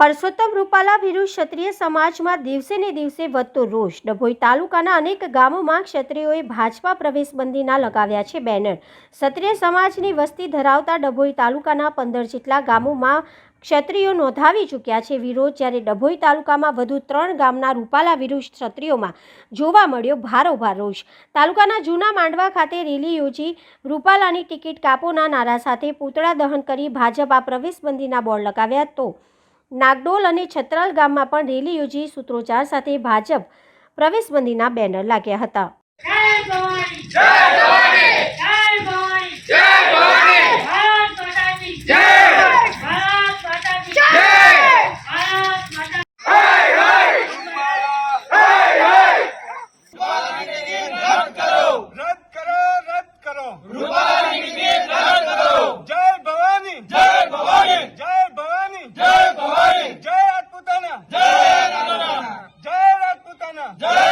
પરસોત્તમ રૂપાલા વિરુદ્ધ ક્ષત્રિય સમાજમાં દિવસે ને દિવસે વધતો રોષ. ડભોઈ તાલુકાના અનેક ગામોમાં ક્ષત્રિયોએ ભાજપા પ્રવેશબંધીના લગાવ્યા છે બેનર. ક્ષત્રિય સમાજની વસ્તી ધરાવતા ડભોઈ તાલુકાના પંદર જેટલા ગામોમાં ક્ષત્રિયો નોંધાવી ચૂક્યા છે. વિરોધ જ્યારે ડભોઈ તાલુકામાં વધુ ત્રણ ગામના રૂપાલા વિરુદ્ધ ક્ષત્રિયોમાં જોવા મળ્યો ભારોભાર રોષ. તાલુકાના જૂના માંડવા ખાતે રેલી યોજી રૂપાલાની ટિકિટ કાપોના નારા સાથે પૂતળા દહન કરી ભાજપ પ્રવેશબંધીના બોર્ડ લગાવ્યા તો નાગડોલ અને છત્રાલ ગામમાં પણ રેલી યોજી સૂત્રોચ્ચાર સાથે ભાજપ પ્રવેશબંધીના બેનર લાગ્યા હતા. জয়